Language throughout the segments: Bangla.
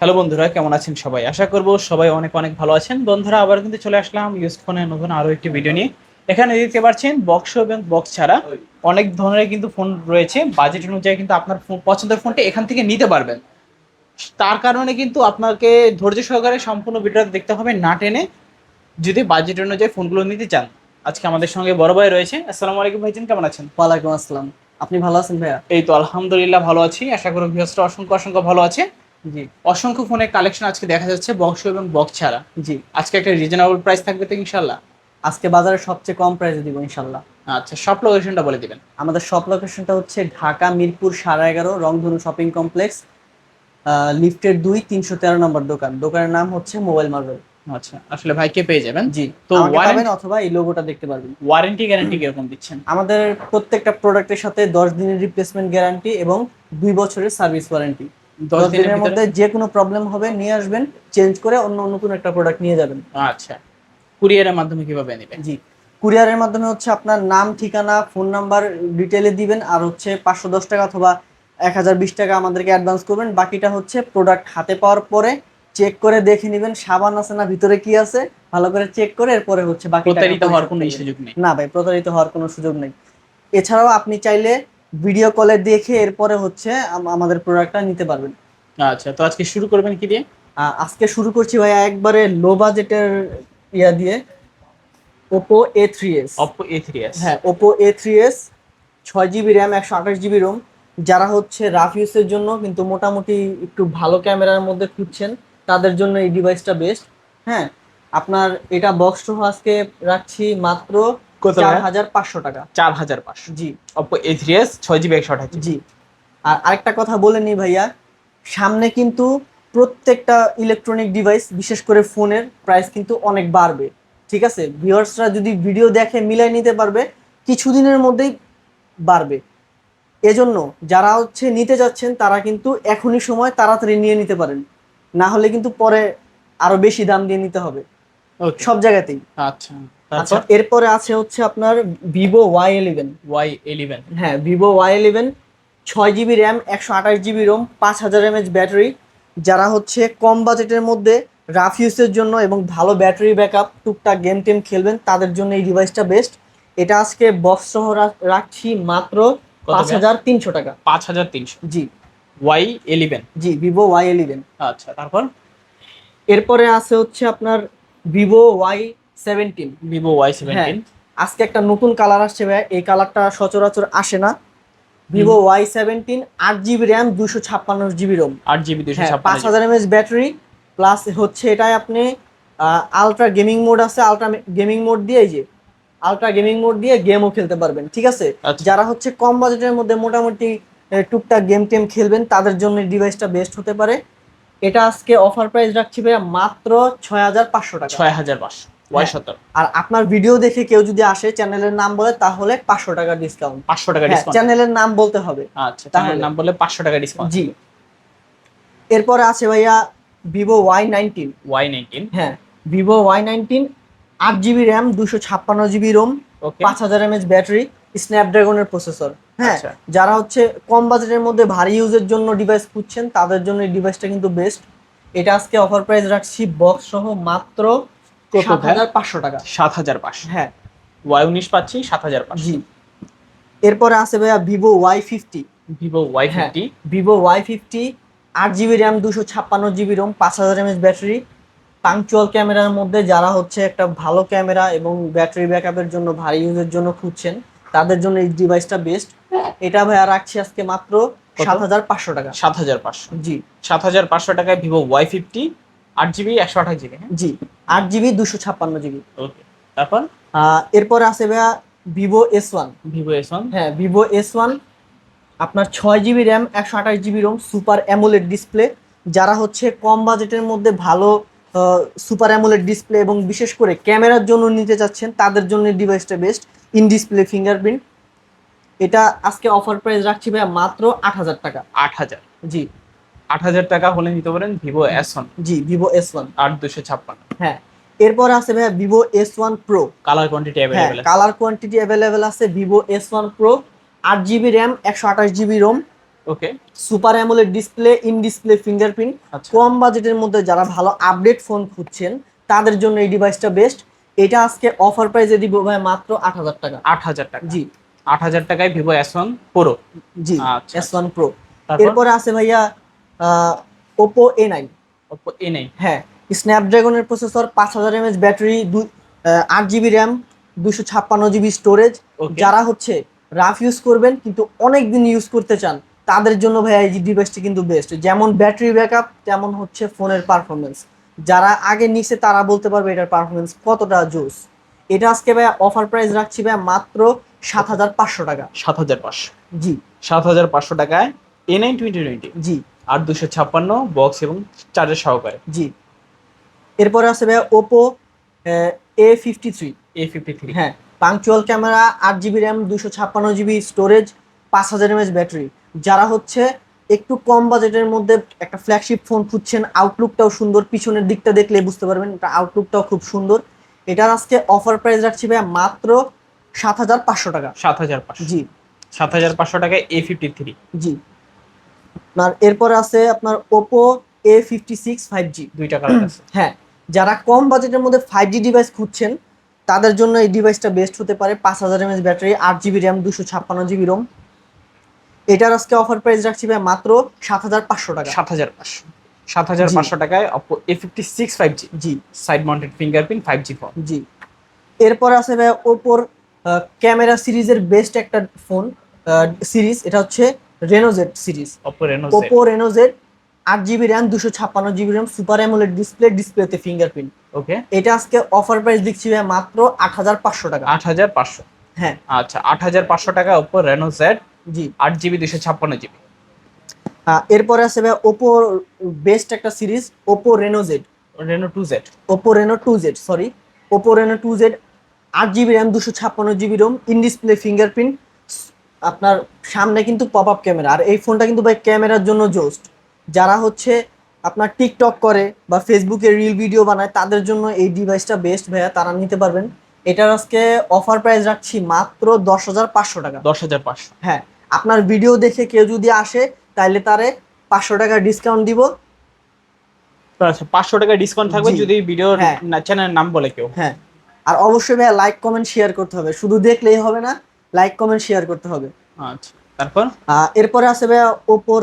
হ্যালো বন্ধুরা কেমন আছেন সবাই? আশা করব সবাই অনেক অনেক ভালো আছেন। বন্ধুরা আবার কিন্তু চলে আসলাম ইউজ ফোনের নতুন আরও একটি ভিডিও নিয়ে। এখানে দেখতে পাচ্ছেন বক্স এবং বক্স ছাড়া অনেক ধরনের কিন্তু ফোন রয়েছে। বাজেট অনুযায়ী কিন্তু আপনার ফোন- পছন্দের ফোনটা এখান থেকে নিতে পারবেন। তার কারণে কিন্তু আপনাকে ধৈর্য সহকারে সম্পূর্ণ ভিডিওটা দেখতে হবে না টেনে। যদি বাজেট অনুযায়ী ফোনগুলো নিতে চান আজকে আমাদের সঙ্গে বড় ভাই রয়েছে। আসসালামু আলাইকুম ভাইজান কেমন আছেন? ওয়ালাইকুম আসসালাম। আপনি ভালো আছেন ভাইয়া? এই তো আলহামদুলিল্লাহ ভালো আছি। আশা করি ভিউসটা অসংখ্য অসংখ্য ভালো আছে। জি। অসংখ্য ফোনের কালেকশন আজকে দেখা যাচ্ছে বক্স এবং বক্স ছাড়া। জি। আজকে একটা রিজনেবল প্রাইস থাকবে তো ইনশাল্লাহ আজকে বাজারে সবচেয়ে কম প্রাইসে দিব ইনশাল্লাহ আচ্ছা সব লোকেশনটা বলে দিবেন। আমাদের শপ লোকেশনটা হচ্ছে ঢাকা মিরপুর সাড়ে এগারো রংধনু শপিং কমপ্লেক্স লিফটের দুই তিনশো তেরো নম্বর দোকান। দোকানের নাম হচ্ছে মোবাইল মার্বেল। আচ্ছা আসলে ভাইকে পেয়ে যাবেন? জি। তো তো পাবেন অথবা এই লোগোটা দেখতে পারবেন। ওয়ারেন্টি গ্যারান্টি কীরকম দিচ্ছেন? আমাদের প্রত্যেকটা প্রোডাক্টের সাথে দশ দিনের রিপ্লেসমেন্ট গ্যারান্টি এবং দুই বছরের সার্ভিস ওয়ারেন্টি দশ দিনের মধ্যে যে কোনো প্রবলেম হবে নিয়ে আসবেন চেঞ্জ করে অন্য অন্য কোনো একটা প্রোডাক্ট নিয়ে যাবেন। আচ্ছা। কুরিয়ারের মাধ্যমে কীভাবে নেবেন? জি। কুরিয়ারের মাধ্যমে হচ্ছে আপনার নাম ঠিকানা ফোন নাম্বার ডিটেলে দিবেন আর হচ্ছে পাঁচশো দশ টাকা অথবা এক হাজার বিশ টাকা আমাদেরকে অ্যাডভান্স করবেন। বাকিটা হচ্ছে প্রোডাক্ট হাতে পাওয়ার পরে চেক করে দেখে নেবেন সাবান আছে না ভিতরে কি আছে ভালো করে চেক করে এরপরে হচ্ছে বাকি প্রতারিত হওয়ার কোনো সুযোগ নেই। না ভাই প্রতারিত হওয়ার কোনো সুযোগ নেই। এছাড়াও আপনি চাইলে ভিডিও কলে দেখে এরপরে হচ্ছে আমাদের প্রোডাক্টটা নিতে পারবেন। আচ্ছা তো আজকে শুরু করবেন কি দিয়ে? আজকে শুরু করছি ভাই একবারে লো বাজেটের ইয়া দিয়ে Oppo A three S Oppo A three S হ্যাঁ ওপো এ থ্রি এস ছয় জিবি র্যাম একশো আঠাশ জিবি রোম যারা হচ্ছে রাফ ইউজের জন্য কিন্তু মোটামুটি একটু ভালো ক্যামেরার মধ্যে খুঁজছেন তাদের জন্য এই ডিভাইসটা বেস্ট হ্যাঁ আপনার এটা বক্স আজকে রাখছি মাত্র কত চার হাজার পাঁচশো টাকা। চার হাজার পাঁচশো। জি। অপো এ থ্রি এস ছয় জিবি একশো আঠাশ জি। আর আরেকটা কথা বলে নি ভাইয়া সামনে কিন্তু প্রত্যেকটা ইলেকট্রনিক ডিভাইস বিশেষ করে ফোনের প্রাইস কিন্তু অনেক বাড়বে। ঠিক আছে? ভিউয়ার্সরা যদি ভিডিও দেখে মিলাই নিতে পারবে কিছুদিনের মধ্যেই বাড়বে। এজন্য যারা হচ্ছে নিতে যাচ্ছেন তারা কিন্তু এখনই সময় তাড়াতাড়ি নিয়ে নিতে পারেন। না হলে কিন্তু পরে আরও বেশি দাম দিয়ে নিতে হবে। সব জায়গাতেই। আচ্ছা। আচ্ছা। এরপরে আছে হচ্ছে আপনার Vivo Y eleven Y eleven হ্যাঁ ভিভো ওয়াই ইলেভেন ছয় জিবি র্যাম একশো আঠাশ জিবি রোম পাঁচ হাজার এমএচ ব্যাটারি যারা হচ্ছে কম বাজেটের মধ্যে রাফ ইউজের জন্য এবং ভালো ব্যাটারি ব্যাকআপ টুকটাক গেম টেম খেলবেন তাদের জন্য এই ডিভাইসটা বেস্ট এটা আজকে বক্স সহ রাখছি মাত্র পাঁচ হাজার তিনশো টাকা। পাঁচ হাজার তিনশো। জি। ওয়াই ইলেভেন জি ভিভো ওয়াই ইলেভেন আচ্ছা তারপর? এরপরে আছে হচ্ছে আপনার Vivo Y seventeen Vivo Y seventeen আজকে একটা নতুন কালার আসছে ভাই। এই কালারটা সচরাচর আসে না। ভিভো ওয়াই সেভেন্টিন আট জিবি র্যাম দুশো ছাপ্পান্ন জিবি রোম আট জিবি দুশো হ্যাঁ পাঁচ হাজার এমএচ ব্যাটারি প্লাস হচ্ছে এটাই আপনি আলট্রা গেমিং মোড আছে আলট্রা গেমিং মোড দিয়ে এই যে আলট্রা গেমিং মোড দিয়ে গেমও খেলতে পারবেন ঠিক আছে? আচ্ছা। যারা হচ্ছে কম বাজেটের মধ্যে মোটামুটি টুকটাক গেম টেম খেলবেন তাদের জন্য ডিভাইসটা বেস্ট হতে পারে। এটা আজকে অফার প্রাইস রাখছি ভাইয়া মাত্র ছয় হাজার পাঁচশো টাকা। ছয় হাজার পাঁচশো। ওয়াই হ্যাঁ। আর আপনার ভিডিও দেখে কেউ যদি আসে চ্যানেলের নাম বলে তাহলে পাঁচশো টাকা ডিসকাউন্ট পাঁচশো টাকা ডিসকাউন্ট চ্যানেলের নাম বলতে হবে। আচ্ছা নাম বললে পাঁচশো টাকা ডিসকাউন্ট জি। এরপরে আছে ভাইয়া Vivo Y nineteen Y nineteen হ্যাঁ ভিভো ওয়াই নাইনটিন আট জিবি র্যাম দুশো ছাপ্পান্ন জিবি রোম পাঁচ হাজার এমএচ ব্যাটারি স্ন্যাপড্রাগনের প্রসেসর হ্যাঁ আচ্ছা। যারা হচ্ছে কম বাজেটের মধ্যে ভারী ইউজের জন্য ডিভাইস খুঁজছেন তাদের জন্য এই ডিভাইসটা কিন্তু বেস্ট এটা আজকে অফার প্রাইস রাখছি বক্স সহ মাত্র কত হাজার পাঁচশো টাকা। সাত হাজার পাঁচশো। হ্যাঁ। ওয়াই উনিশ পাচ্ছি সাত হাজার পাঁচশো। জি। এরপরে আছে ভাইয়া Vivo Y fifty. Vivo Y হ্যাঁ ফিফটি ভিভো ওয়াই ফিফটি আট জিবি র্যাম দুশো ছাপ্পান্ন জিবি রোম পাঁচ হাজার এমএচ ব্যাটারি। পাংচুয়াল ক্যামেরার মধ্যে যারা হচ্ছে একটা ভালো ক্যামেরা এবং ব্যাটারি ব্যাকআপের জন্য ভারী ইউজের জন্য খুঁজছেন তাদের জন্য এই ডিভাইসটা বেস্ট এটা ভাইয়া রাখছি আজকে মাত্র সাত হাজার পাঁচশো টাকা। সাত হাজার পাঁচশো। জি। সাত হাজার পাঁচশো টাকায় ভিভো ওয়াই ফিফটি আট জিবি একশো আঠাশ জিবি হ্যাঁ? জি আট জিবি দুশো ছাপ্পান্ন জিবি। ওকে তারপর? এরপরে আছে ভাইয়া Vivo S one. Vivo S one? হ্যাঁ ভিভো এস ওয়ান আপনার ছয় জিবি র্যাম একশো আঠাশ GB ROM super AMOLED display. যারা হচ্ছে কম বাজেটের মধ্যে ভালো সুপার অ্যামোলেড ডিসপ্লে এবং বিশেষ করে ক্যামেরার জন্য নিতে চাচ্ছেন তাদের জন্য ডিভাইসটা বেস্ট ইন ডিসপ্লে ফিঙ্গারপ্রিন্ট। এটা আজকে অফার প্রাইস রাখছি ভাইয়া মাত্র আট হাজার টাকা। আট হাজার। জি। আট হাজার টাকা হলে নিতে পারেন ভিভো এস ওয়ান। জি ভিভো এস ওয়ান। আট দুশো ছাপ্পান্ন। হ্যাঁ এরপর আছে ভাইয়া Vivo S one pro colour quantity available colour quantity available আছে ভিভো এস ওয়ান প্রো আট জিবি র্যাম একশো আঠাশ GB ROM okay super AMOLED display in display fingerprint আচ্ছা। কম বাজেটের মধ্যে যারা ভালো আপডেট ফোন খুঁজছেন তাদের জন্য এই ডিভাইসটা বেস্ট এটা আজকে অফার প্রাইসে দিব ভাই মাত্র আট হাজার টাকা। আট হাজার টাকা। জি। আট হাজার টাকায় ভিভো এস ওয়ান প্রো জি আচ্ছা। এস ওয়ান প্রো এরপরে আছে ভাইয়া Oppo A nine Oppo A নেই হ্যাঁ স্ন্যাপড্রাগনের প্রসেসর পাঁচ হাজার এমএচ ব্যাটারি দুই আট জিবি র্যাম দুশো ছাপ্পান্ন জিবি স্টোরেজ. যারা হচ্ছে রাফ ইউজ করবেন কিন্তু অনেক দিন ইউজ করতে চান তাদের জন্য ভাইয়া এই ডিভাইসটি কিন্তু বেস্ট যেমন ব্যাটারি ব্যাকআপ তেমন হচ্ছে ফোনের পারফরমেন্স যারা আগে নিছে তারা বলতে পারবে এটার পারফরমেন্স কতটা জোস। এটা আজকে ভাইয়া অফার প্রাইস রাখছি ভাইয়া মাত্র সাত হাজার পাঁচশো টাকা। সাত হাজার পাঁচশো। জি। সাত হাজার পাঁচশো টাকায় এ নাইন টোয়েন্টি টোয়েন্টি জি। আর দুশো ছাপ্পান্ন বক্স এবং চার্জার সহকারে। জি। এরপরে আছে ভাইয়া Oppo A fifty three A fifty three হ্যাঁ পাংচুয়াল ক্যামেরা আট জিবি র্যাম দুশো ছাপ্পান্ন জিবি স্টোরেজ পাঁচ হাজার এমএচ ব্যাটারি যারা হচ্ছে একটু কম বাজেটের মধ্যে একটা ফ্ল্যাগশিপ ফোন খুঁজছেন আউটলুকটাও সুন্দর পিছনের দিকটা দেখলে বুঝতে পারবেন এটা আউটলুকটাও খুব সুন্দর। এটার আজকে অফার প্রাইস রাখছি ভাই মাত্র সাত হাজার পাঁচশো টাকা। সাত হাজার পাঁচশো। জি। সাত হাজার পাঁচশো টাকায় এ ফিফটি থ্রি জি। আপনার এরপরে আছে আপনার Oppo A fifty six five G দুইটা কালার আছে। হ্যাঁ যারা কম বাজেটের মধ্যে ফাইভ জি ডিভাইস খুঁজছেন তাদের জন্য এই ডিভাইসটা বেস্ট হতে পারে পাঁচ হাজার এমএচ ব্যাটারি আট জিবি র্যাম দুশো ছাপ্পান্ন জিবি রোম এটার আজকে অফার প্রাইস রাখছি ভাই মাত্র সাত হাজার পাঁচশো টাকা। সাত হাজার পাঁচশো। সাত হাজার পাঁচশো টাকায় Oppo A fifty six five G G. Side mounted fingerprint five G phone জি। এরপর আছে ভাই ওপোর ক্যামেরা সিরিজের বেস্ট একটা ফোন সিরিজ এটা হচ্ছে Reno Z series Oppo Reno Oppo Reno Z আট জিবি র্যাম দুশো ছাপ্পান্ন GB RAM super AMOLED display ডিসপ্লেতে ফিঙ্গারপ্রিন্ট ওকে এটা আজকে অফার প্রাইস দিচ্ছি ভাই মাত্র আট হাজার পাঁচশো টাকা। আট হাজার পাঁচশো? হ্যাঁ। আচ্ছা আট হাজার পাঁচশো টাকা ওপো রেনো জেড জি। আট জিবি দুশো ছাপ্পান্ন জিবি এরপরে আছে ভাই ওপো বেস্ট একটা series Oppo Reno Z Reno two Z Oppo Reno two Z sorry Oppo Reno two Z আট জিবি র্যাম দুশো ছাপ্পান্ন GB ROM in display fingerprint আপনার সামনে কিন্তু পপ আপ ক্যামেরা আর এই ফোনটা কিন্তু ভাই ক্যামেরার জন্য জোস্ট। যারা হচ্ছে আপনার টিকটক করে বা ফেসবুকে রিল ভিডিও বানায় তাদের জন্য এই ডিভাইসটা বেস্ট ভাইয়া তারা নিতে পারবেন। এটার আজকে অফার প্রাইস রাখছি মাত্র দশ হাজার পাঁচশো টাকা। দশ হাজার পাঁচশো। হ্যাঁ আপনার ভিডিও দেখে কেউ যদি আসে তাহলে তারে পাঁচশো টাকা ডিসকাউন্ট দিব। আচ্ছা পাঁচশো টাকা ডিসকাউন্ট থাকবে যদি ভিডিও হ্যাঁ। চ্যানেলের নাম বলে কেউ। হ্যাঁ। আর অবশ্যই ভাইয়া লাইক কমেন্ট শেয়ার করতে হবে। শুধু দেখলেই হবে না লাইক কমেন্ট শেয়ার করতে হবে। আচ্ছা তারপর? এরপরে আছে ভাইয়া ওপোর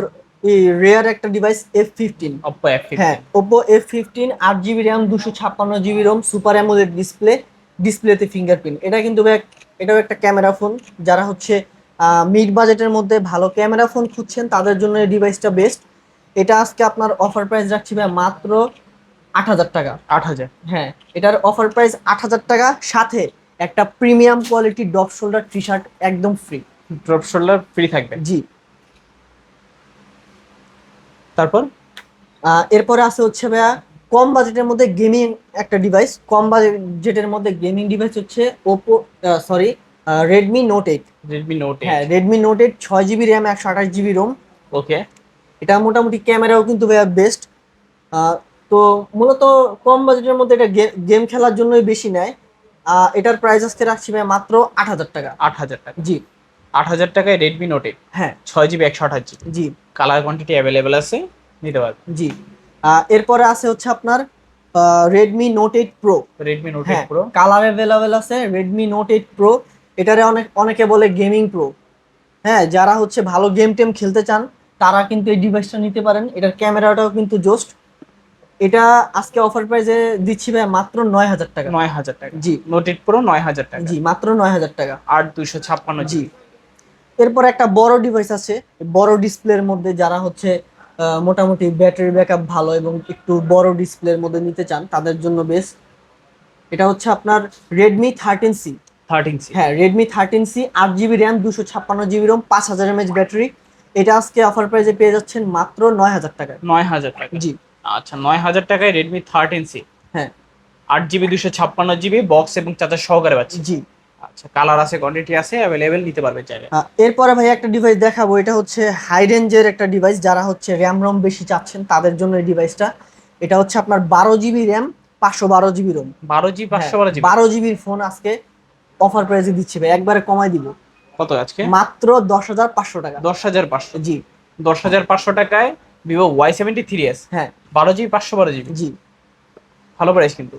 রেয়ার একটা device F fifteen Oppo F হ্যাঁ ওপো এফ ফিফটিন আট জিবি র্যাম দুশো ছাপ্পান্ন GB ROM super AMOLED display ডিসপ্লেতে ফিঙ্গারপ্রিন্ট এটা কিন্তু ভাইয়া এটাও একটা ক্যামেরা ফোন যারা হচ্ছে মিড বাজেটের মধ্যে ভালো ক্যামেরা ফোন খুঁজছেন তাদের জন্য এই ডিভাইসটা বেস্ট এটা আজকে আপনার অফার প্রাইস রাখছি ভাইয়া মাত্র আট হাজার টাকা। আট হাজার। হ্যাঁ এটার অফার প্রাইস আট হাজার টাকা। সাথে একটা premium quality drop shoulder T shirt একদম ফ্রি ড্রপ শোল্ডার ফ্রি থাকবে? জি। তারপর? এরপরে আছে হচ্ছে ভাইয়া কম বাজেটের মধ্যে গেমিং একটা ডিভাইস কম বাজেটের মধ্যে গেমিং ডিভাইস হচ্ছে Oppo sorry Redmi Note eight Redmi Note হ্যাঁ রেডমি নোট এইট ছয় জিবি র্যাম একশো আঠাশ জিবি রোম ওকে এটা মোটামুটি ক্যামেরাও কিন্তু ভাইয়া বেস্ট তো মূলত কম বাজেটের মধ্যে এটা গেম খেলার জন্যই বেশি নেয়। এটার প্রাইস আজকে রাখছি ভাই মাত্র আট হাজার টাকা। আট হাজার টাকা। জি। আট হাজার টাকায় রেডমি নোট এইট হ্যাঁ। ছয় জিবি একশো আঠাশ জিবি জি। কালার কোয়ান্টিটি অ্যাভেলেবেল আছে নিতে পারবে। জি। এরপরে আছে হচ্ছে আপনার Redmi Note eight pro Redmi Note eight pro colour available আছে রেডমি নোট এইট প্রো এটারে অনেক অনেকে বলে গেমিং প্রো হ্যাঁ যারা হচ্ছে ভালো গেম টেম খেলতে চান তারা কিন্তু এই ডিভাইসটা নিতে পারেন। এটার ক্যামেরাটাও কিন্তু জোস্ট এটা আজকে অফার প্রাইসে দিচ্ছি ভাই মাত্র নয় হাজার টাকা। নয় হাজার টাকা। জি। নোট এইট প্রো নয় হাজার টাকা। জি মাত্র নয় হাজার টাকা। আট দুইশো ছাপ্পান্ন জি। এরপর একটা বড় ডিভাইস আছে বড় ডিসপ্লের মধ্যে যারা হচ্ছে মোটামুটি ব্যাটারি ব্যাকআপ ভালো এবং একটু বড় ডিসপ্লের মধ্যে নিতে চান তাদের জন্য বেশ। এটা হচ্ছে আপনার Redmi thirteen C thirteen C হ্যাঁ রেডমি থার্টিন সি আট জিবি র্যাম দুশো ছাপ্পান্ন জিবি রোম পাঁচ হাজার এমএচ ব্যাটারি এটা আজকে অফার প্রাইসে পেয়ে যাচ্ছেন মাত্র নয় হাজার টাকা নয় হাজার টাকা। জি। আচ্ছা নয় হাজার টাকায় রেডমি থার্টিন সি হ্যাঁ। আট জিবি দুশো ছাপ্পান্ন জিবি বক্স এবং চার্জার সহকারে পাচ্ছি। জি। আচ্ছা কালার আছে কোয়ান্টিটি আছে অ্যাভেলেবেল নিতে পারবে চাইলে। এরপরে ভাই একটা ডিভাইস দেখাবো এটা হচ্ছে হাই রেঞ্জের একটা ডিভাইস যারা হচ্ছে র্যাম রম বেশি চাচ্ছেন তাদের জন্য এই ডিভাইসটা এটা হচ্ছে আপনার বারো জিবি র্যাম পাঁচশো বারো জিবি রোম বারো জি পাঁচশো বারো জিবি। বারো জিবির ফোন আজকে অফার প্রাইসে দিচ্ছি ভাই একবারে কমাই দিব। কত আজকে? মাত্র দশ হাজার পাঁচশো টাকা। দশ হাজার পাঁচশো। জি। দশ হাজার পাঁচশো টাকায় Vivo Y seventy three S হ্যাঁ। বারো জিবি পাঁচশো বারো জিবি। জি। ভালো প্রাইস কিন্তু।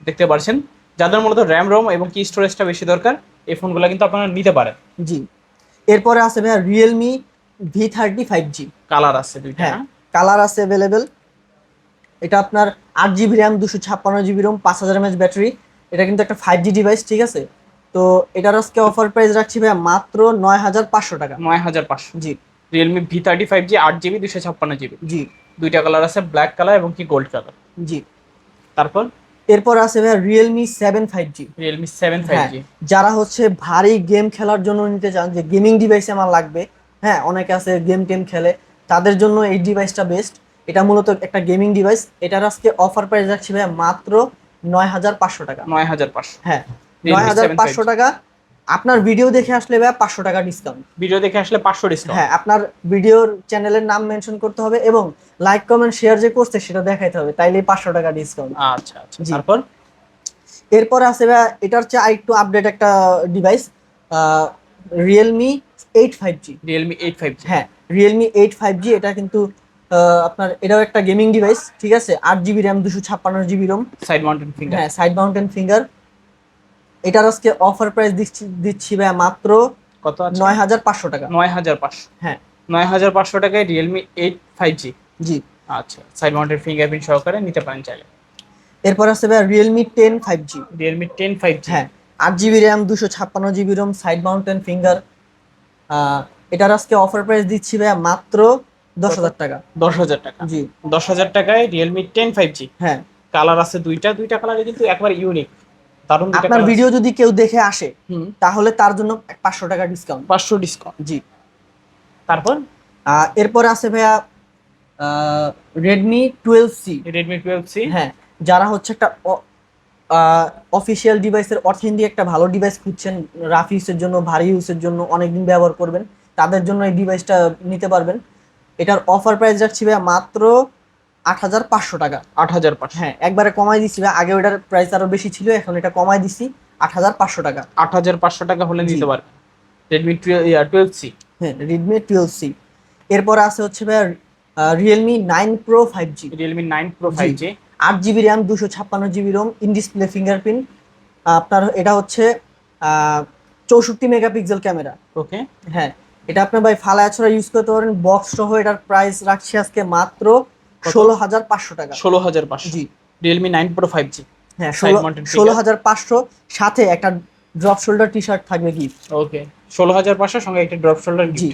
দেখতে পারছেন? যাদের মূলত র্যাম রোম এবং কি স্টোরেজটা বেশি দরকার এই ফোনগুলো কিন্তু আপনারা নিতে পারেন। জি। এরপরে আছে ভাইয়া Realme V thirty five G colour আছে দুইটা হ্যাঁ কালার আছে অ্যাভেলেবেল এটা আপনার আট জিবি র্যাম দুশো ছাপ্পান্ন জিবি রোম পাঁচ হাজার এমএচ ব্যাটারি এটা কিন্তু একটা ফাইভ জি ডিভাইস ঠিক আছে? তো এটার আজকে অফার প্রাইস রাখছি ভাইয়া মাত্র নয় হাজার পাঁচশো টাকা। নয় হাজার পাঁচশো। জি। Realme V thirty five G আট জিবি দুশো ছাপ্পান্ন জিবি। জি। দুইটা কালার আছে ব্ল্যাক কালার এবং কি গোল্ড কালার জি। তারপর? এরপর আছে ভাইয়া Realme seven five G Realme seven five G যারা হচ্ছে ভারী গেম খেলার জন্য নিতে চান যে গেমিং ডিভাইস আমার লাগবে হ্যাঁ অনেকে আছে গেম টেম খেলে তাদের জন্য এই ডিভাইসটা বেস্ট এটা মূলত একটা গেমিং ডিভাইস এটার আজকে অফার প্রাইস রাখছি ভাইয়া মাত্র নয় হাজার পাঁচশো টাকা। নয় হাজার পাঁচশো। হ্যাঁ নয় হাজার পাঁচশো টাকা আপনার ভিডিও দেখে আসলে ভাইয়া পাঁচশো টাকা ডিসকাউন্ট ভিডিও দেখে আসলে পাঁচশো ডিসকাউন্ট হ্যাঁ আপনার ভিডিওর চ্যানেলের নাম মেনশন করতে হবে এবং লাইক কমেন্ট শেয়ার যে করছে সেটা দেখাইতে হবে তাইলে পাঁচশো টাকা ডিসকাউন্ট আচ্ছা আচ্ছা। তারপর? এরপর আছে ভাইয়া এটার চেয়ে আরেকটু আপডেট একটা device Realme eight five G Realme eight five G হ্যাঁ রিয়েলমি এইট ফাইভ জি এটা কিন্তু আপনার এটাও একটা গেমিং ডিভাইস ঠিক আছে? আট জিবি র্যাম দুশো ছাপ্পান্ন GB ROM side mounted finger হ্যাঁ সাইড মাউন্টেন ফিঙ্গার এটার আজকে অফার প্রাইস দিচ্ছি দিচ্ছি ভাইয়া মাত্র কত আছে? নয় হাজার পাঁচশো টাকা। নয় হাজার পাঁচশো। হ্যাঁ। নয় হাজার পাঁচশো টাকায় রিয়েলমি এইট ফাইভ জি জি। আচ্ছা সাইড মাউন্টেন ফিঙ্গারপ্রিন্ট সহকারে নিতে পারেন চাইলে। এরপর আছে ভাইয়া Realme ten five G Realme ten five G হ্যাঁ আট জিবি র্যাম দুশো ছাপ্পান্ন GB ROM side mounted finger এটার আজকে অফার প্রাইস দিচ্ছি ভাইয়া মাত্র দশ হাজার টাকা। দশ হাজার টাকা। জি। দশ হাজার টাকায় রিয়েলমি টেন ফাইভ জি হ্যাঁ। কালার আছে দুইটা দুইটা কালারে কিন্তু একবার ইউনিক দুইটা আপনার ভিডিও যদি কেউ দেখে আসে তাহলে তার জন্য পাঁচশো টাকা ডিসকাউন্ট পাঁচশো ডিসকাউন্ট জি। তারপর? এরপর আছে ভাইয়া Redmi twelve C Redmi twelve C হ্যাঁ যারা হচ্ছে একটা অফিসিয়াল ডিভাইসের অথেন্টিক একটা ভালো ডিভাইস খুঁজছেন রাফ ইউজের জন্য ভারী ইউজের জন্য অনেকদিন ব্যবহার করবেন তাদের জন্য এই ডিভাইসটা নিতে পারবেন। এটার অফার প্রাইস রাখছি ভাইয়া মাত্র আট হাজার পাঁচশো টাকা। আট হাজার পাঁচশো। হ্যাঁ একবারে কমাই দিচ্ছি আগে ওটার প্রাইস আরও বেশি ছিল এখন এটা কমাই দিচ্ছি আট হাজার পাঁচশো টাকা। আট হাজার পাঁচশো টাকা হলে। নিতে পারবেন রেডমি টুয়েলভ সি হ্যাঁ রেডমি টুয়েলভ সি এরপর আছে হচ্ছে ভাইয়া Realme nine pro five G Realme nine pro five G. আট জিবি র্যাম দুশো ছাপ্পান্ন GB ROM in display fingerprint আপনার এটা হচ্ছে চৌষট্টি মেগাপিক্সেল ক্যামেরা। ওকে। হ্যাঁ এটা আপনি ভাই ফালা ছাড়া ইউজ করতে পারেন। বক্স সহ এটার প্রাইস রাখছি আজকে মাত্র ষোলো হাজার পাঁচশো টাকা। ষোলো হাজার পাঁচশো। জি। Realme nine pro five G হ্যাঁ ষোলো হাজার পাঁচশো সাথে একটা ড্রপ শোল্ডার টি শার্ট থাকবে গিফট ওকে ষোলো হাজার পাঁচশো সঙ্গে একটা ড্রপ শোল্ডার জি।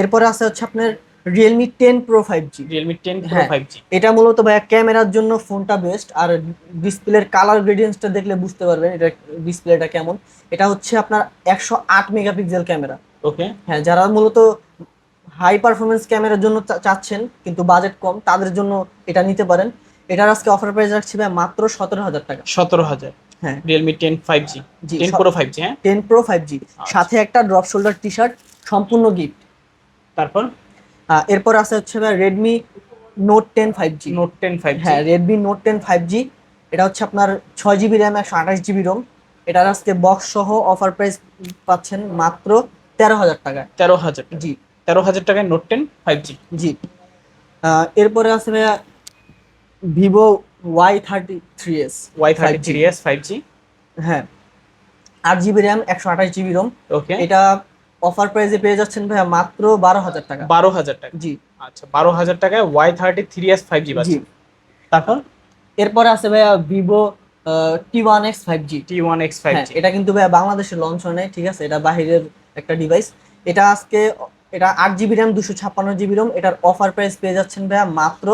এরপরে আছে হচ্ছে আপনার Realme ten pro five G Realme ten pro হ্যাঁ। ফাইভ জি এটা মূলত ভাইয়া ক্যামেরার জন্য ফোনটা বেস্ট আর ডিসপ্লের কালার গ্রেডিয়েন্সটা দেখলে বুঝতে পারবেন এটা ডিসপ্লেটা কেমন। এটা হচ্ছে আপনার একশো আট মেগাপিক্সেল ক্যামেরা। ওকে হ্যাঁ যারা মূলত হাই পারফরমেন্স ক্যামেরার জন্য চাচ্ছেন কিন্তু বাজেট কম তাদের জন্য এটা নিতে পারেন। এটার আজকে অফার প্রাইস রাখছি ভাই মাত্র সতেরো হাজার টাকা। সতেরো হাজার? হ্যাঁ। Realme ten five G ten pro five G হ্যাঁ? টেন প্রো ফাইভ জি সাথে একটা ড্রপ শোল্ডার টি শার্ট সম্পূর্ণ গিফট তারপর? এরপর আছে হচ্ছে ভাই Redmi note ten five G note ten five হ্যাঁ Redmi note ten five G এটা হচ্ছে আপনার ছয় জিবি র্যাম একশো আঠাশ জিবি রোম এটার আজকে বক্স সহ অফার প্রাইস পাচ্ছেন মাত্র তেরো হাজার টাকায়। তেরো হাজার জি। তেরো হাজার টাকায় নোট টেন ফাইভ জি। জি এরপরে আছে ভাইয়া Vivo Y thirty three S Y thirty three S five G হ্যাঁ। আট জিবি র্যাম একশো আঠাশ জিবি রোম ওকে এটা অফার প্রাইসে পেয়ে যাচ্ছেন ভাইয়া মাত্র বারো হাজার টাকা। বারো হাজার টাকা। জি। আচ্ছা বারো হাজার টাকায় Y thirty three S five G জি। তারপর? এরপরে আছে ভাইয়া Vivo T one X five G T one X five এটা কিন্তু ভাইয়া বাংলাদেশে লঞ্চ হয় নাই ঠিক আছে? এটা বাহিরের একটা ডিভাইস এটা আজকে এটা আট জিবি র্যাম দুশো ছাপ্পান্ন জিবি রোম এটার অফার প্রাইস পেয়ে যাচ্ছেন ভাইয়া মাত্র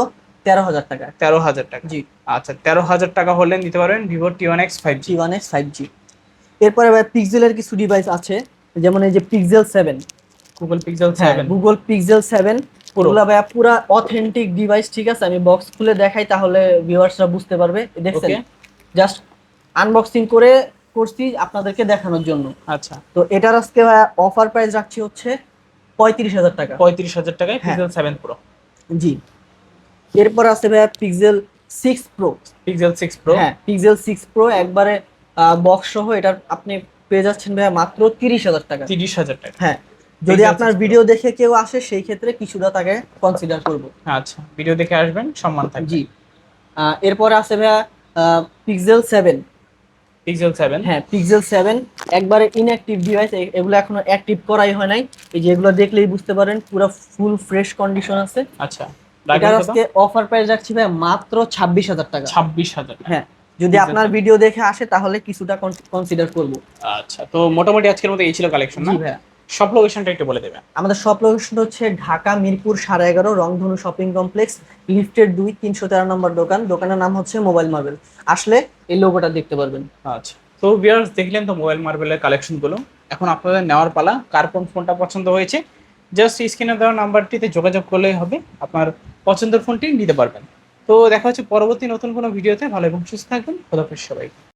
তেরো হাজার টাকা তেরো হাজার টাকা। জি। আচ্ছা তেরো হাজার টাকা হলে নিতে পারবেন Vivo T one X five G one X five G এরপরে ভাই পিক্সেলের কিছু ডিভাইস আছে যেমন এই যে Pixel seven Google Pixel seven Google Pixel seven পুরো। পুরো ভাইয়া পুরা অথেন্টিক ডিভাইস ঠিক আছে? আমি বক্স খুলে দেখাই তাহলে ভিউয়ার্সরা বুঝতে পারবে। দেখছেন? জাস্ট আনবক্সিং করে করছি আপনাদেরকে দেখানোর জন্য। আচ্ছা। তো এটার আজকে অফার প্রাইস রাখছি হচ্ছে পঁয়ত্রিশ হাজার টাকা। পঁয়ত্রিশ হাজার টাকায়। পিক্সেল সেভেন প্রো জি। এরপর আছে ভাইয়া Pixel six pro Pixel six pro হ্যাঁ পিক্সেল সিক্স প্রো একবারে বক্স সহ এটার আপনি পেয়ে যাচ্ছেন ভাইয়া মাত্র তিরিশ হাজার টাকা। তিরিশ হাজার টাকা। হ্যাঁ যদি আপনার ভিডিও দেখে কেউ আসে সেই ক্ষেত্রে কিছুটা তাকে কনসিডার করব। আচ্ছা ভিডিও দেখে আসবেন সম্মান থাকবে। জি। এরপরে আছে ভাইয়া পিক্সেল সেভেন পিক্সেল 7 হ্যাঁ পিক্সেল 7 একবারে ইনঅ্যাকটিভ ডিভাইস এগুলো এখনও অ্যাক্টিভ করাই হয় নাই। এই যে এগুলো দেখলেই বুঝতে পারেন পুরো ফুল ফ্রেশ কন্ডিশন আছে। আচ্ছা এটার আজকে অফার প্রাইস রাখছি ভাই মাত্র ছাব্বিশ হাজার টাকা। ছাব্বিশ হাজার হ্যাঁ যদি আপনার ভিডিও দেখে আসে তাহলে কিছুটা কনসিডার করব। আচ্ছা তো মোটামুটি আজকের মতো এই ছিল কালেকশন না? সব লোকেশনটা একটু বলে দেবেন। আমাদের সব লোকেশন হচ্ছে ঢাকা মিরপুর সাড়ে এগারো রংধনু শপিং কমপ্লেক্স লিফটের দুই তিনশো তেরো নম্বর দোকান। দোকানের নাম হচ্ছে মোবাইল মার্বেল আসলে এই লোগোটা দেখতে পারবেন। আচ্ছা। তো ভিউয়ার্স দেখলেন তো মোবাইল মার্বেলের কালেকশনগুলো এখন আপনাদের নেওয়ার পালা কার কোন ফোনটা পছন্দ হয়েছে? জাস্ট স্ক্রিনে দেওয়া নাম্বারটিতে যোগাযোগ করলেই হবে আপনার পছন্দের ফোনটি নিতে পারবেন। তো দেখা হচ্ছে পরবর্তী নতুন কোনো ভিডিওতে ভালো এবং সুস্থ থাকবেন খোদাফিজ সবাই